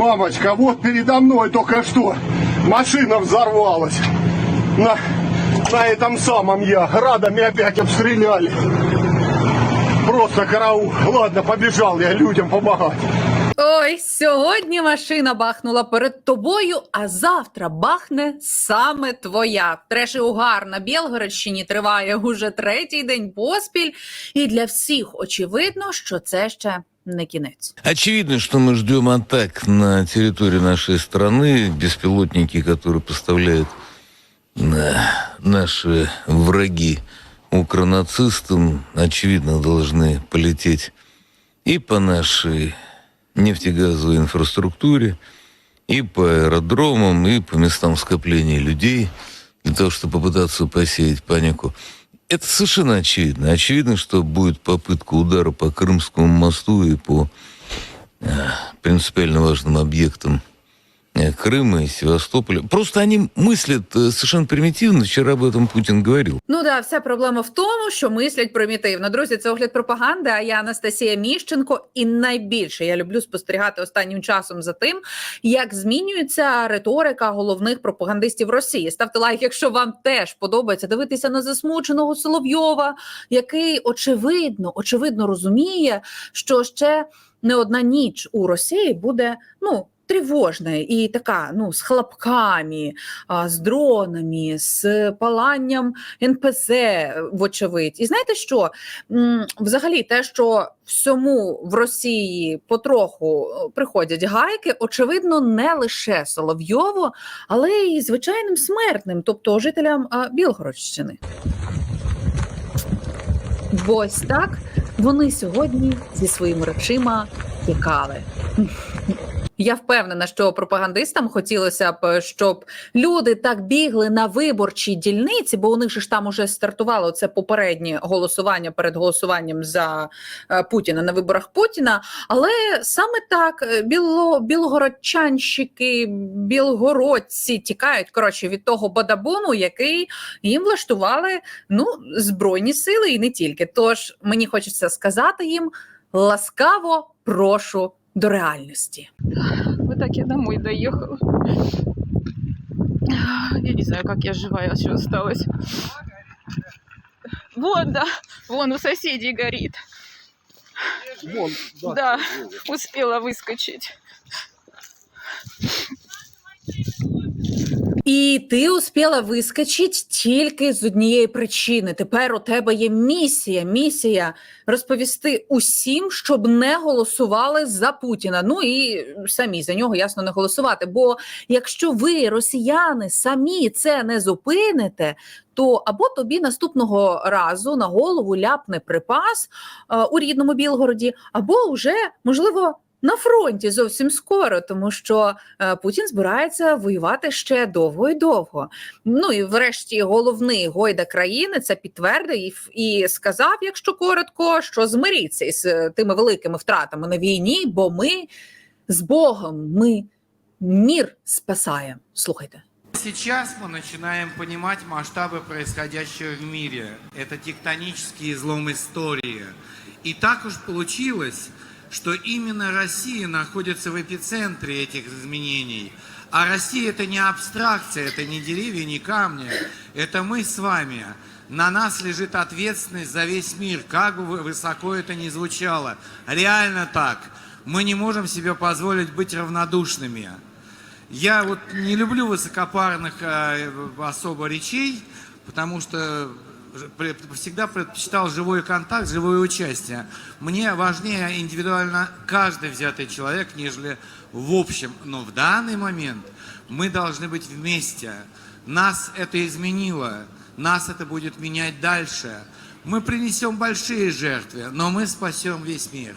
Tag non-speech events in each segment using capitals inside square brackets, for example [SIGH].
Мамочка, вот передо мной только что машина взорвалась. На, на этом самом я. Градами опять обстреляли. Просто караул. Ладно, побежал я людям помогать. Ой, сьогодні машина бахнула перед тобою, а завтра бахне саме твоя. Треш і угар на Білгородщині триває уже третій день поспіль, і для всіх очевидно, що це ще не кінець. Очевидно, что мы ждем атак на территорию нашей страны. Беспилотники, которые поставляют э, наши враги укронацистам, очевидно, должны полететь и по нашей нефтегазовой инфраструктуре, и по аэродромам, и по местам скопления людей, для того, чтобы попытаться посеять панику. Это совершенно очевидно. Очевидно, что будет попытка удара по Крымскому мосту и по э, принципиально важным объектам э, Крыма и Севастополя. Просто они мыслят э, совершенно примитивно. Вчера об этом Путин говорил. Ну да, вся проблема в тому, що мислять примітивно. Друзі, це огляд пропаганди. А я Анастасія Міщенко. І найбільше я люблю спостерігати останнім часом за тим, як змінюється риторика головних пропагандистів Росії. Ставте лайк, якщо вам теж подобається дивитися на засмученого Соловйова, який очевидно, очевидно розуміє, що ще не одна ніч у Росії буде ну. Тривожна і така, ну, з хлопками, з дронами, з паланням НПЗ, вочевидь. І знаєте що? Взагалі, те, що всьому в Росії потроху е, приходять гайки, очевидно, не лише Соловйову, але й звичайним смертним, тобто жителям а, Білгородщини. Ось так вони сьогодні зі своїми речима тікали. Я впевнена, що пропагандистам хотілося б, щоб люди так бігли на виборчі дільниці, бо у них же ж там уже стартувало це попереднє голосування перед голосуванням за е, Путіна на виборах Путіна. Але саме так е, біло, білгородчанщики, білгородці тікають коротше від того бадабуну, який їм влаштували ну збройні сили, і не тільки. Тож мені хочеться сказати їм ласкаво прошу до реальності. Вот так я домой доехала. Я не знаю, как я живая еще осталась. Вон, да, вон у соседей горит. Вон, Да, успела выскочить. І ти успіла вискочити тільки з однієї причини. Тепер у тебе є місія. Місія розповісти усім, щоб не голосували за Путіна. Ну і самі за нього ясно не голосувати. Бо якщо ви, росіяни, самі це не зупините, то або тобі наступного разу на голову ляпне припас е, у рідному Білгороді, або вже можливо На фронті зовсім скоро, тому що е, Путін збирається воювати ще довго і довго. Ну і врешті головний гойда країни це підтвердив і сказав, якщо коротко, що змиріться із е, тими великими втратами на війні, бо ми з Богом ми мір спасаємо. Слухайте. Сейчас мы начинаем понимать масштабы происходящего в мире. Это тектонический излом истории. И так уж получилось, что именно Россия находится в эпицентре этих изменений. А Россия это не абстракция, это не деревья, не камни. Это мы с вами. На нас лежит ответственность за весь мир, как бы вы- высоко это ни звучало. Реально так. Мы не можем себе позволить быть равнодушными. Я вот не люблю высокопарных э, особо речей, потому что всегда предпочитал живой контакт, живое участие. Мне важнее индивидуально каждый взятый человек, нежели в общем. Но в данный момент мы должны быть вместе. Нас это изменило, нас это будет менять дальше. Мы принесем большие жертвы, но мы спасем весь мир.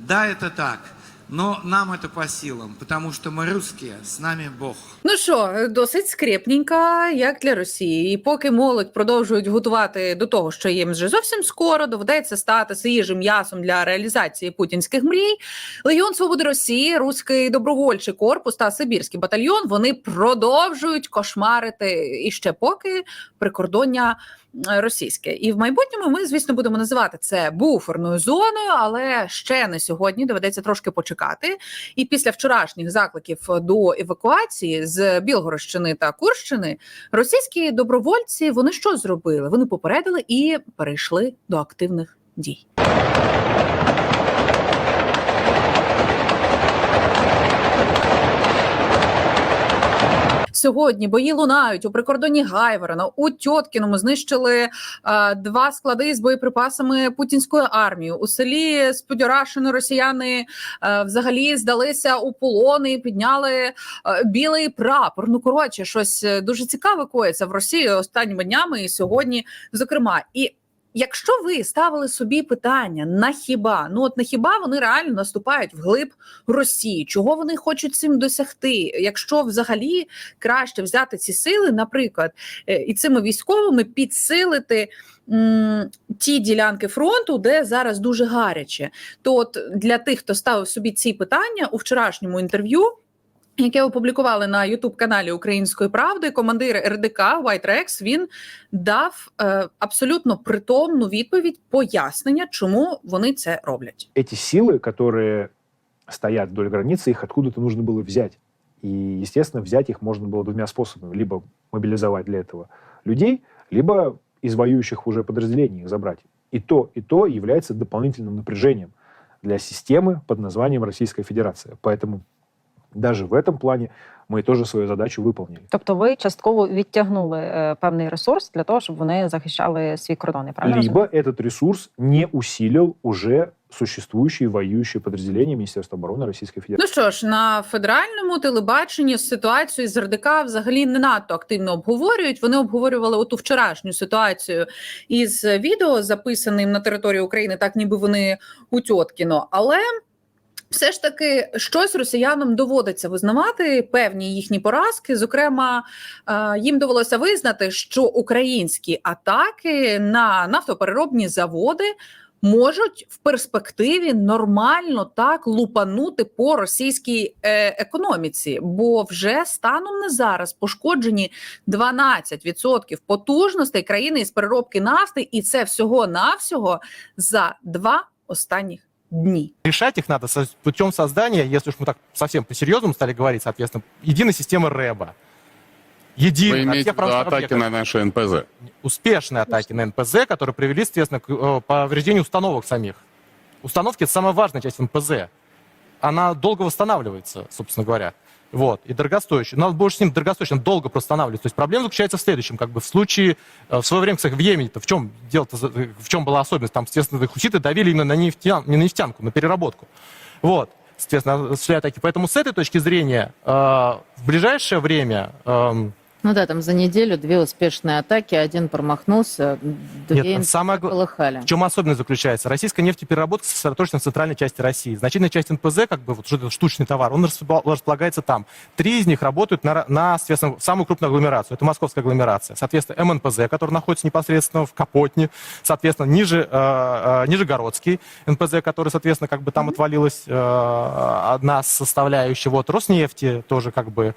Да, это так. Но нам это по силам, потому что мы русские, с нами Бог. Ну що, досить скрепненька, як для Росії. І поки молодь продовжують готувати до того, що їм вже зовсім скоро доведеться стати свіжим м'ясом для реалізації путінських мрій. Легіон Свободи Росії, Руський добровольчий корпус та Сибірський батальйон вони продовжують кошмарити і ще поки прикордоння російське. І в майбутньому ми, звісно, будемо називати це буферною зоною, але ще на сьогодні доведеться трошки почекати. І після вчорашніх закликів до евакуації з Білгородщини та Курщини російські добровольці вони що зробили? Вони попередили і перейшли до активних дій. Сьогодні бої лунають у прикордонні Гайворона. У Тьоткіному знищили е, два склади з боєприпасами путінської армії. У селі Сподюрашино росіяни е, взагалі здалися у полон і підняли е, білий прапор. Ну коротше, щось дуже цікаве коїться в Росії останніми днями і сьогодні, зокрема. І Якщо ви ставили собі питання на хіба, ну от на хіба вони реально наступають вглиб Росії? Чого вони хочуть цим досягти? Якщо взагалі краще взяти ці сили, наприклад, е, і цими військовими підсилити ті ділянки фронту, де зараз дуже гаряче, то от для тих, хто ставив собі ці питання у вчорашньому інтерв'ю. Яке опублікували на Ютуб каналі Української правди, командир РДК White Rex, він дав е, абсолютно притомну відповідь, пояснення, чому вони це роблять. эти силы, которые стоят вдоль границы, их откуда-то нужно было взять. И, естественно, взять их можно было двумя способами. Либо мобилизовать для этого людей, либо из воюющих уже подразделений их забрать. И то, и то является дополнительным напряжением для системы под названием Российская Федерация. Поэтому даже в этом плане мы тоже свою задачу выполнили. Тобто ви частково відтягнули е, певний ресурс для того, щоб вони захищали свій кордон. я правильно Либо розумію? этот ресурс не усилил уже существующие воюющие подразделения Министерства обороны Российской Федерации. Ну що ж, на федеральному телебаченні ситуацію з РДК взагалі не надто активно обговорюють. Вони обговорювали оту вчорашню ситуацію із відео, записаним на території України, так ніби вони у Тьоткіно. Але все ж таки щось росіянам доводиться визнавати певні їхні поразки. Зокрема, е, їм довелося визнати, що українські атаки на нафтопереробні заводи можуть в перспективі нормально так лупанути по російській е, економіці, бо вже станом на зараз пошкоджені 12% потужностей країни із переробки нафти, і це всього навсього за два останніх дні. решать их надо путем создания, если уж мы так совсем по-серьезному стали говорить, соответственно, единой системы РЭБа. Вы Единой. от имеете в виду атаки объектов. на наши НПЗ? Успешные атаки на НПЗ, которые привели, соответственно, к э, повреждению установок самих. Установки – это самая важная часть НПЗ. Она долго восстанавливается, собственно говоря. Вот, и дорогостоящая. Надо больше с ним дорогостоящим долго восстанавливать. То есть проблема заключается в следующем. Как бы в случае, э, в свое время, кстати, в Йемене-то в чем дело в чем была особенность? Там, естественно, хуситы давили именно на нефтян, не на нефтянку, на переработку. Вот, соответственно, осуществляя атаки. Поэтому с этой точки зрения э, в ближайшее время эм, Ну да, там за неделю две успешные атаки, один промахнулся, две Нет, самое полыхали. В чем особенность заключается? Российская нефтепереработка сосредоточена в центральной части России. Значительная часть НПЗ, как бы вот что это штучный товар, он располагается там. Три из них работают на, на соответственно, самую крупную агломерацию. Это московская агломерация. Соответственно, МНПЗ, который находится непосредственно в Капотне. Соответственно, ниже, э, э, Нижегородский НПЗ, который, соответственно, как бы там отвалилась э, одна составляющая. Вот Роснефти тоже как бы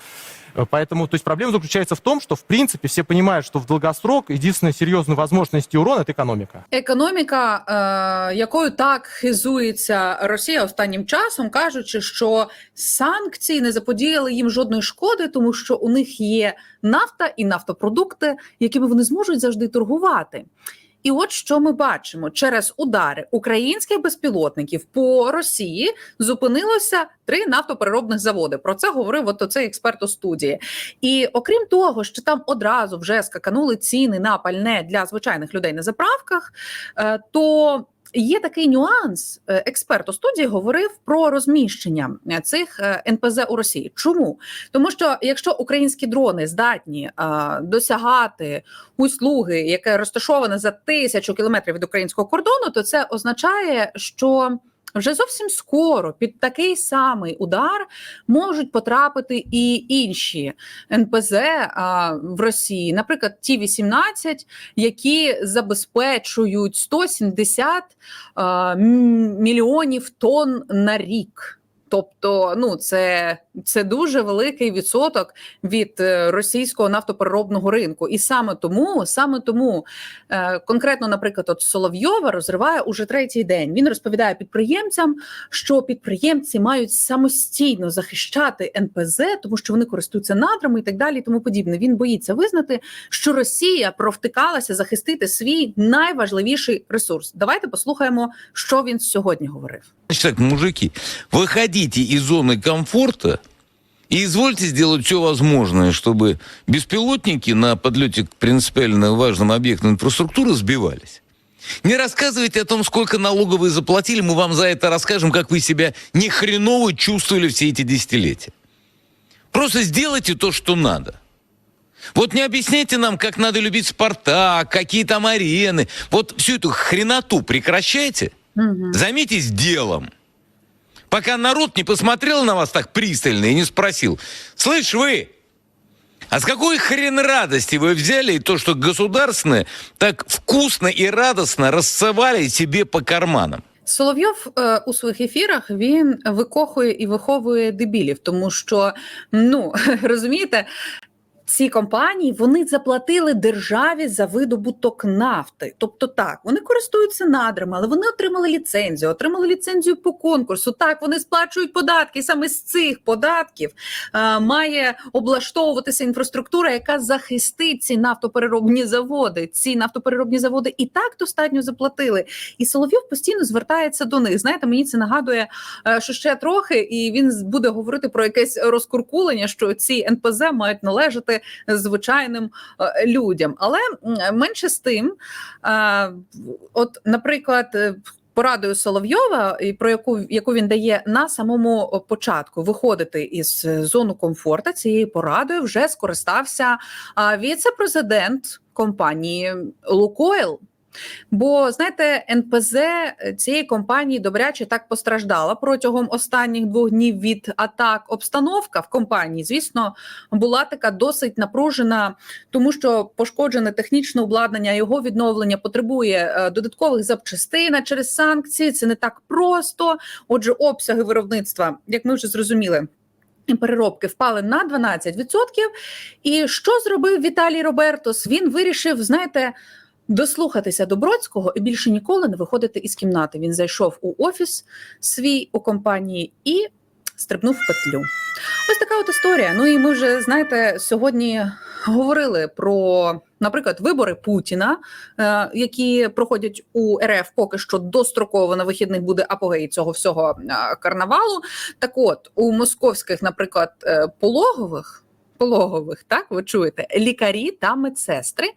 Поэтому, то есть проблема заключается в том, что, в принципе, все понимают, что в долгосрок единственная серьезная возможность нанести урон – это экономика. Економіка, е, якою так хизується Росія останнім часом, кажучи, що санкції не заподіяли їм жодної шкоди, тому що у них є нафта і нафтопродукти, якими вони зможуть завжди торгувати. І от що ми бачимо через удари українських безпілотників по Росії зупинилося три нафтопереробних заводи. Про це говорив от оцей експерт у студії. І окрім того, що там одразу вже скаканули ціни на пальне для звичайних людей на заправках, е, то є такий нюанс. Е, Експерт у студії говорив про розміщення е, цих е, НПЗ у Росії. Чому? Тому що якщо українські дрони здатні досягати услуги, яке розташоване за тисячу кілометрів від українського кордону, то це означає, що вже зовсім скоро під такий самий удар можуть потрапити і інші НПЗ в Росії, наприклад, ті 18 які забезпечують 170 а, мільйонів тонн на рік. Тобто, ну це, це дуже великий відсоток від е, російського нафтопереробного ринку, і саме тому, саме тому е, конкретно, наприклад, от Соловйова розриває уже третій день. Він розповідає підприємцям, що підприємці мають самостійно захищати НПЗ, тому що вони користуються надрами і так далі. І тому подібне. Він боїться визнати, що Росія провтикалася захистити свій найважливіший ресурс. Давайте послухаємо, що він сьогодні говорив. Значит так, мужики, выходите из зоны комфорта и извольте сделать все возможное, чтобы беспилотники на подлете к принципиально важным объектам инфраструктуры сбивались. Не рассказывайте о том, сколько налогов вы заплатили, мы вам за это расскажем, как вы себя ни хреново чувствовали все эти десятилетия. Просто сделайте то, что надо. Вот не объясняйте нам, как надо любить Спартак, какие там арены. Вот всю эту хреноту прекращайте. Угу. Займитесь делом. Пока народ не посмотрел на вас так пристально и не спросил, слышь вы, а с какой хрен радости вы взяли и то, что государственное так вкусно и радостно рассовали себе по карманам? Соловйов е, у своїх ефірах він викохує і виховує дебілів, тому що ну [LAUGHS] розумієте. Ці компанії вони заплатили державі за видобуток нафти. Тобто, так вони користуються надрами, але вони отримали ліцензію, отримали ліцензію по конкурсу. Так вони сплачують податки. І саме з цих податків е, має облаштовуватися інфраструктура, яка захистить ці нафтопереробні заводи. Ці нафтопереробні заводи і так достатньо заплатили. І Соловйов постійно звертається до них. Знаєте, мені це нагадує, е, що ще трохи, і він буде говорити про якесь розкуркулення, що ці НПЗ мають належати звичайним е, людям. Але менше з тим, е, от, наприклад. е, Порадою Соловйова, і про яку яку він дає на самому початку виходити із зону комфорту, цією порадою вже скористався віце-президент компанії Лукойл. Бо знаєте, НПЗ цієї компанії добряче так постраждала протягом останніх двох днів від атак. Обстановка в компанії, звісно, була така досить напружена, тому що пошкоджене технічне обладнання, його відновлення потребує е, додаткових запчастин через санкції. Це не так просто. Отже, обсяги виробництва, як ми вже зрозуміли. Переробки впали на 12%. І що зробив Віталій Робертос? Він вирішив, знаєте, дослухатися до Бродського і більше ніколи не виходити із кімнати. Він зайшов у офіс свій у компанії і стрибнув в петлю. Ось така от історія. Ну і ми вже знаєте, сьогодні говорили про, наприклад, вибори Путіна, е, які проходять у РФ поки що достроково на вихідних буде апогей цього всього е, карнавалу. Так, от у московських, наприклад, е, пологових. Пологових, так ви чуєте, лікарі та медсестри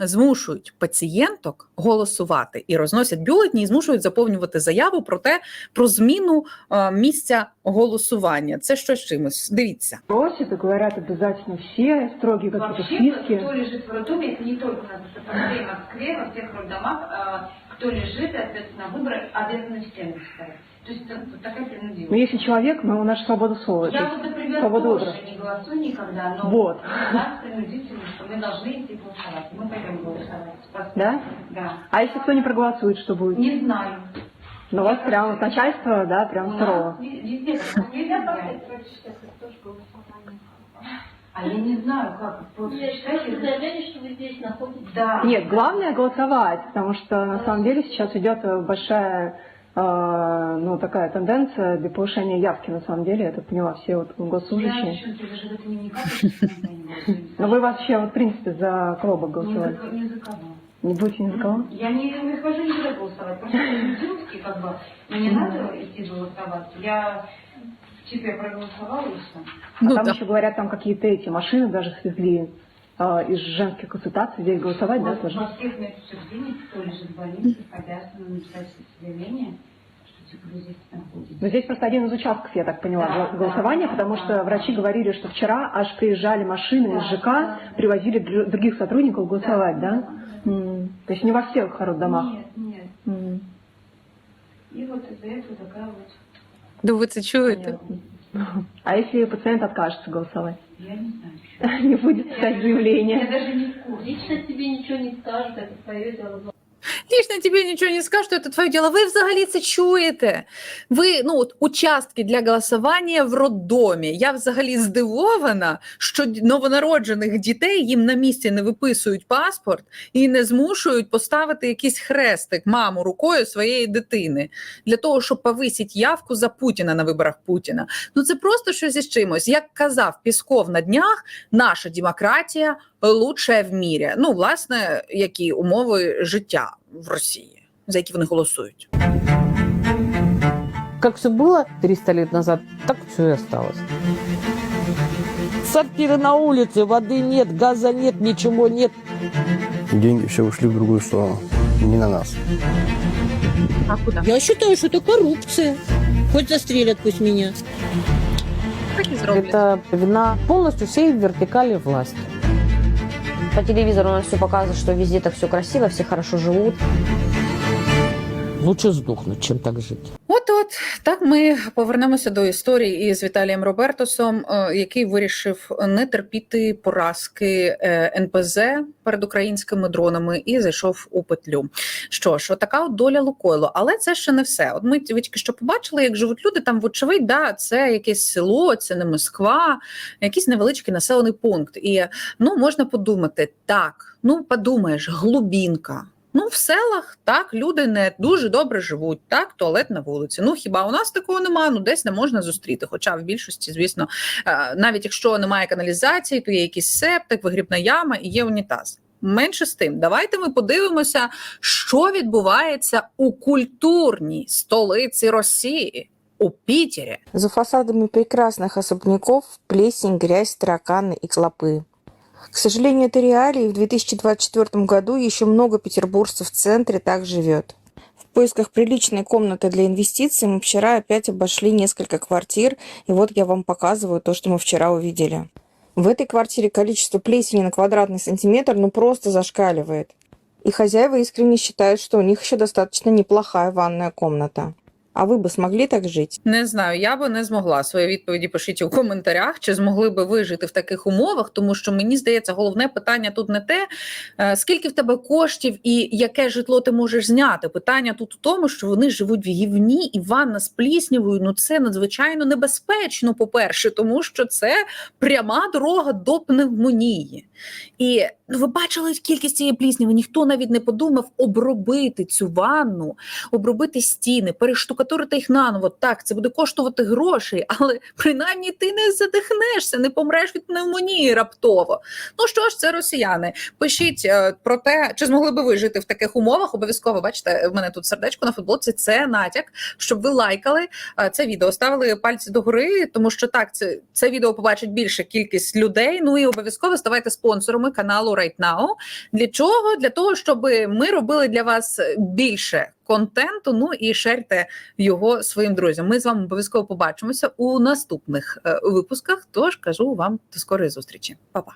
змушують пацієнток голосувати і розносять бюлетні, і змушують заповнювати заяву про те про зміну е, місця голосування. Це що з чимось. Дивіться. просі и говорят всі строгі списки. кто лежит в роддоме, это не тільки на Москві, во всех роддомах, кто лежит, соответственно, выборы обязаны в стену ставить. То есть это вот такая принудительность. Но если человек, ну, у нас свобода слова. Я вот, например, свобода тоже выбора. не голосую никогда, но Вот. у нас принудительно, что мы должны идти голосовать. Мы пойдем голосовать. Да? Да. А если кто не проголосует, что будет? Не знаю. Но у вас прямо вот начальство, да, прям У сурово. нас ви- везде так. [LAUGHS] Нельзя А я не знаю, как. Просто считайте, заявление, что вы здесь находитесь. Да. Нет, главное голосовать, потому что на самом деле сейчас идет э, большая э, ну, такая тенденция для повышения явки, на самом деле, я так поняла, все вот Я госслужащие. не потому что [LAUGHS] не голосую. Но вы вообще, вот, в принципе, за кого бы голосовали? ни за кого. Не будете ни за кого? Я не, не хожу никуда голосовать. Просто идиотски, как бы, мне надо идти голосовать. Я типа я проголосовала и все. А Ну, там да. еще говорят, там какие-то эти машины даже свезли э, из женских консультаций. Здесь голосовать, да, тоже? Всех медучреждениях, кто лежит в больнице, обязаны написать заявление, что типа здесь находитесь. Но здесь просто один из участков, я так поняла, Да, гол- да, голосования, да, потому да. что врачи говорили, что вчера аж приезжали машины из Да, ЖК, да. привозили др- других сотрудников голосовать, да? М, То есть не во всех роддомах. Нет, нет. М, И вот из-за этого такая вот, Ну, вы це чуете? понятно. А если пациент откажется голосовать? я не знаю. [LAUGHS] Не будет писать Я даже не в курсе. Лично тебе ничего не скажут, это твое дело. Конечно, тебе ничего не скажут, это твое дело. Ви взагалі це чуєте? Ви, ну, от, участки для голосування в роддомі. Я взагалі здивована, що новонароджених дітей їм на місці не виписують паспорт і не змушують поставити якийсь хрестик маму рукою своєї дитини для того, щоб повисити явку за Путіна на виборах Путіна. Ну це просто щось із чимось. Як казав Пісков на днях, наша демократія лучшая в мірі. Ну, власне, які умови життя в Росії, за які вони голосують. Как все было 300 лет назад, так все и осталось. Сортиры на улице, воды нет, газа нет, ничего нет. Деньги все ушли в другую сторону. Не на нас. А куди? Я считаю, что это коррупция. Хоть застрелят пусть меня. Так і зроблять. Это вина полностью всей вертикали власти. По телевизору у нас все показывает, что везде так все красиво, все хорошо живут. Лучше сдохнуть, чем так жить. От так ми повернемося до історії із Віталієм Робертосом, е, який вирішив не терпіти поразки е, НПЗ перед українськими дронами і зайшов у петлю. Що ж, отака от доля Лукойлу. Але це ще не все. От ми тільки що побачили, як живуть люди. Там, вочевидь, да, це якесь село, це не Москва, якийсь невеличкий населений пункт. І ну можна подумати, так, ну подумаєш, глубінка. Ну, в селах так люди не дуже добре живуть. Так, туалет на вулиці. Ну хіба у нас такого немає? Ну десь не можна зустріти. Хоча в більшості, звісно, е, навіть якщо немає каналізації, то є якийсь септик, вигрібна яма і є унітаз. Менше з тим, давайте ми подивимося, що відбувається у культурній столиці Росії у Пітері. За фасадами прекрасных особняков плесень, грязь, тараканы и клопы. К сожалению, это реалии. В 2024 году еще много петербуржцев в центре так живет. В поисках приличной комнаты для инвестиций мы вчера опять обошли несколько квартир, и вот я вам показываю то, что мы вчера увидели. В этой квартире количество плесени на квадратный сантиметр ну просто зашкаливает. И хозяева искренне считают, что у них еще достаточно неплохая ванная комната. А вы бы смогли так жить? Не знаю, я би не змогла. Свої відповіді пишіть у коментарях, чи змогли би ви жити в таких умовах, тому що мені здається, головне питання тут не те, е, скільки в тебе коштів і яке житло ти можеш зняти. Питання тут у тому, що вони живуть в гівні і ванна з пліснявою. Ну це надзвичайно небезпечно, по-перше, тому що це пряма дорога до пневмонії. І ну, ви бачили кількість цієї плісняви. Ніхто навіть не подумав обробити цю ванну, обробити стіни, перештукатурити їх наново. Так, це буде коштувати грошей, [LAUGHS] але принаймні ти не задихнешся, не помреш від пневмонії раптово. Ну що ж, це росіяни. Пишіть е, про те, чи змогли би ви жити в таких умовах. Обов'язково бачите, в мене тут сердечко на футболці. Це натяк, щоб ви лайкали е, це відео, ставили пальці догори, тому що так, це, це відео побачить більша кількість людей. Ну і обов'язково ставайте спонсорами каналу Right Now. Для чого? Для того, щоб ми робили для вас більше контенту. Ну і шерте його своїм друзям. Ми з вами обов'язково побачимося у наступних е, випусках. Тож кажу вам до скорої зустрічі, Па-па.